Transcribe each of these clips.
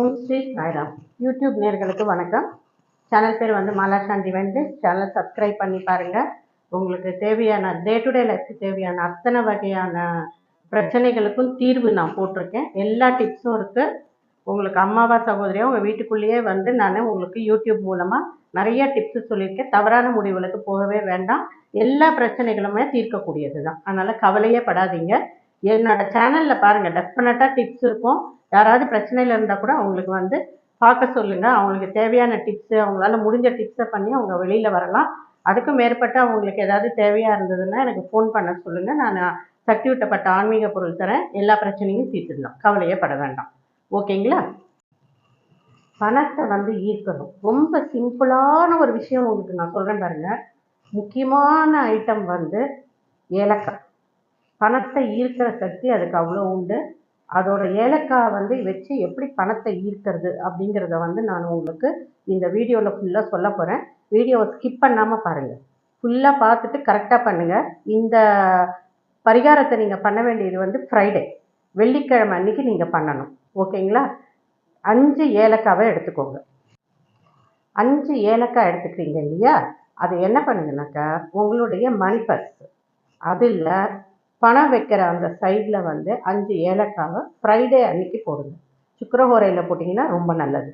ஓம் Sri Sairam YouTube நேர்களுக்கு வணக்கம். Channel பேர் வந்து மாலாசாந்தி வந்து. சேனல் சப்ஸ்கிரைப் பண்ணி பாருங்கள் உங்களுக்கு தேவையான டே டு டே லைஃப்க்கு தேவையான அத்தனை வகையான பிரச்சனைகளுக்கும் தீர்வு நான் போட்டிருக்கேன். எல்லா டிப்ஸும் இருக்குது உங்களுக்கு அம்மாவா சகோதரியாக உங்கள் வீட்டுக்குள்ளேயே வந்து நான் உங்களுக்கு யூடியூப் மூலமாக நிறைய டிப்ஸு சொல்லியிருக்கேன். தவறான முடிவுகளுக்கு போகவே வேண்டாம். எல்லா பிரச்சனைகளுமே தீர்க்கக்கூடியது தான் அதனால் கவலையே படாதீங்க. என்னோட சேனலில் பாருங்கள் டெஃபினட்டாக டிப்ஸ் இருக்கும். யாராவது பிரச்சனையில் இருந்தால் கூட அவங்களுக்கு வந்து பார்க்க சொல்லுங்கள் அவங்களுக்கு தேவையான டிப்ஸு அவங்களால முடிஞ்ச டிப்ஸை பண்ணி அவங்க வெளியில் வரலாம். அதுக்கும் மேற்பட்ட அவங்களுக்கு ஏதாவது தேவையாக இருந்ததுன்னா எனக்கு ஃபோன் பண்ண சொல்லுங்கள் நான் சக்தி விட்டப்பட்ட ஆன்மீக பொருள் தரேன். எல்லா பிரச்சனையும் தீர்த்துடலாம். கவலையே பட வேண்டாம். ஓகேங்களா? பணத்தை வந்து ஈர்க்கணும். ரொம்ப சிம்பிளான ஒரு விஷயம் உங்களுக்கு நான் சொல்கிறேன் பாருங்கள் முக்கியமான ஐட்டம் வந்து ஏலக்காய். பணத்தை ஈர்க்கிற சக்தி அதுக்கு அவ்வளோ உண்டு. அதோட ஏலக்காய் வந்து வச்சு எப்படி பணத்தை ஈர்க்கிறது அப்படிங்கிறத வந்து நான் உங்களுக்கு இந்த வீடியோவில் ஃபுல்லாக சொல்ல போகிறேன் வீடியோவை ஸ்கிப் பண்ணாமல் பாருங்கள் ஃபுல்லாக பார்த்துட்டு கரெக்டாக பண்ணுங்கள் இந்த பரிகாரத்தை நீங்கள் பண்ண வேண்டியது வந்து ஃப்ரைடே வெள்ளிக்கிழமை அன்னைக்கு நீங்கள் பண்ணணும். ஓகேங்களா? அஞ்சு ஏலக்காவை எடுத்துக்கோங்க. அஞ்சு ஏலக்காய் எடுத்துக்கிறீங்க இல்லையா? அதை என்ன பண்ணுங்கனாக்கா உங்களுடைய மணி பர்ஸ் அதில் பணம் வைக்கிற அந்த சைடில் வந்து அஞ்சு ஏலக்காவை ஃப்ரைடே அன்னைக்கு போடுங்க. சுக்கரஹோரையில் போட்டிங்கன்னா ரொம்ப நல்லது.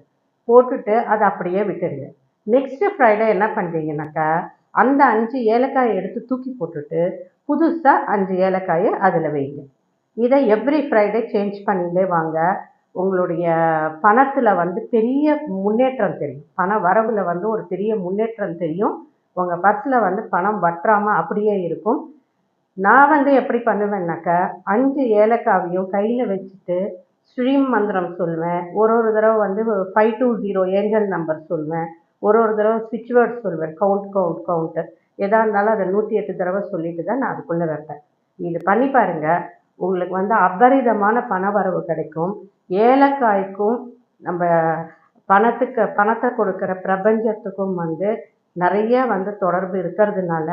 போட்டுட்டு அதை அப்படியே விட்டுடுங்க. நெக்ஸ்ட்டு ஃப்ரைடே என்ன பண்ணுறீங்கனாக்கா அந்த அஞ்சு ஏலக்காயை எடுத்து தூக்கி போட்டுட்டு புதுசாக அஞ்சு ஏலக்காயை அதில் வைங்க. இதை எவ்ரி ஃப்ரைடே சேஞ்ச் பண்ணிட்டே வாங்க. உங்களுடைய பணத்தில் வந்து பெரிய முன்னேற்றம் தெரியும். பண வரவில் வந்து ஒரு பெரிய முன்னேற்றம் தெரியும். உங்கள் பர்ஸில் வந்து பணம் வற்றாமல் அப்படியே இருக்கும். நான் வந்து எப்படி பண்ணுவேன்னாக்கா அஞ்சு ஏலக்காவையும் கையில் வச்சுட்டு ஸ்ரீம் மந்திரம் சொல்லுவேன் ஒரு ஒரு தடவை வந்து five two zero angel number சொல்லுவேன் ஒரு ஒரு தடவை ஸ்விட்ச் வேர்ட் சொல்லுவேன் கவுண்ட் கவுண்ட் கவுண்ட்டு எதாக இருந்தாலும் அதை நூற்றி எட்டு தடவை சொல்லிட்டு தான் நான் அதுக்குள்ளே வைப்பேன். இது பண்ணி பாருங்கள் உங்களுக்கு வந்து அபரிதமான பண வரவு கிடைக்கும். ஏலக்காய்க்கும் நம்ம பணத்துக்கு பணத்தை கொடுக்குற பிரபஞ்சத்துக்கும் வந்து நிறைய வந்து தொடர்பு இருக்கிறதுனால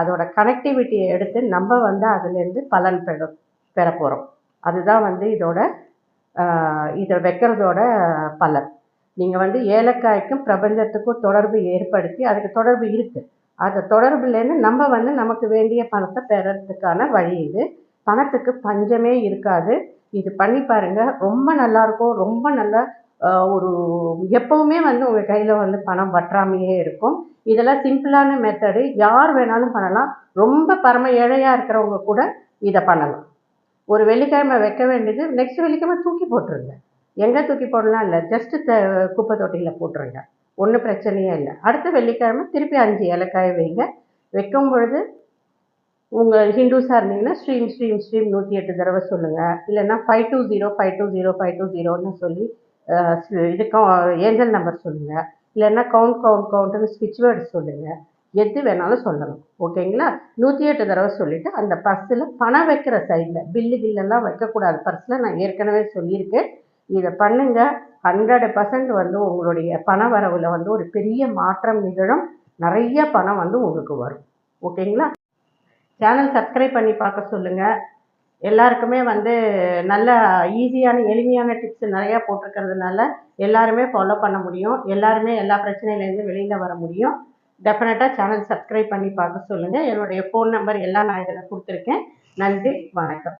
அதோட கனெக்டிவிட்டியை எடுத்து நம்ம வந்து அதுலேருந்து பலன் பெற பெற போகிறோம் அதுதான் வந்து இதோட இதை வைக்கிறதோட பலன். நீங்கள் வந்து ஏலக்காய்க்கும் பிரபஞ்சத்துக்கும் தொடர்பு ஏற்படுத்தி அதுக்கு தொடர்பு இருக்குது அந்த தொடர்புலேருந்து நம்ம வந்து நமக்கு வேண்டிய பணத்தை பெறத்துக்கான வழி இது. பணத்துக்கு பஞ்சமே இருக்காது. இது பண்ணி பாருங்கள் ரொம்ப நல்லாயிருக்கும் ரொம்ப நல்லா ஒரு எப்போவுமே வந்து உங்கள் கையில் வந்து பணம் வற்றாமையே இருக்கும். இதெல்லாம் சிம்பிளான மெத்தடு யார் வேணாலும் பண்ணலாம். ரொம்ப பரம ஏழையாக இருக்கிறவங்க கூட இதை பண்ணலாம். ஒரு வெள்ளிக்கிழமை வைக்க வேண்டியது நெக்ஸ்ட் வெள்ளிக்கிழமை தூக்கி போட்டுருங்க. எங்கே தூக்கி போடலாம் இல்லை. ஜஸ்ட்டு த குப்பை தொட்டியில் போட்டுருங்க. ஒன்றும் பிரச்சனையே இல்லை. அடுத்த வெள்ளிக்கிழமை திருப்பி அஞ்சு ஏலக்காயை வைங்க. வைக்கும் பொழுது உங்கள் ஹிந்துஸாக இருந்தீங்கன்னா ஸ்ட்ரீம் ஸ்ட்ரீம் ஸ்ட்ரீம் நூற்றி எட்டு தடவை சொல்லுங்கள் இல்லைன்னா five two zero five two zero five two ஜீரோன்னு சொல்லி இதுக்கும் ஏஞ்சல் நம்பர் சொல்லுங்கள் இல்லைன்னா கவுண்ட் கவுண்ட் கவுண்ட்டுன்னு ஸ்விட்ச் வேர்டு சொல்லுங்கள் எது வேணாலும் சொல்லணும் ஓகேங்களா நூற்றி எட்டு தடவை சொல்லிவிட்டு அந்த பர்ஸில் பணம் வைக்கிற சைடில் பில்லு கில்லெல்லாம் வைக்கக்கூடாது. பர்ஸில் நான் ஏற்கனவே சொல்லியிருக்கேன். இதை பண்ணுங்கள் ஹண்ட்ரட் பர்சன்ட் வந்து உங்களுடைய பண வரவில் வந்து ஒரு பெரிய மாற்றம் நிகழும். நிறைய பணம் வந்து உங்களுக்கு வரும். ஓகேங்களா சேனல் சப்ஸ்கிரைப் பண்ணி பார்க்க சொல்லுங்கள் எல்லாருக்குமே வந்து நல்ல ஈஸியான எளிமையான டிப்ஸ் நிறையா போட்டிருக்கிறதுனால எல்லாருமே ஃபாலோ பண்ண முடியும். எல்லாருமே எல்லா பிரச்சனையிலேருந்து வெளியில் வர முடியும். டெஃபினட்டாக சேனல் சப்ஸ்கிரைப் பண்ணி பார்க்க சொல்லுங்கள் என்னுடைய ஃபோன் நம்பர் எல்லாம் நான் இதில் கொடுத்துருக்கேன். நன்றி வணக்கம்.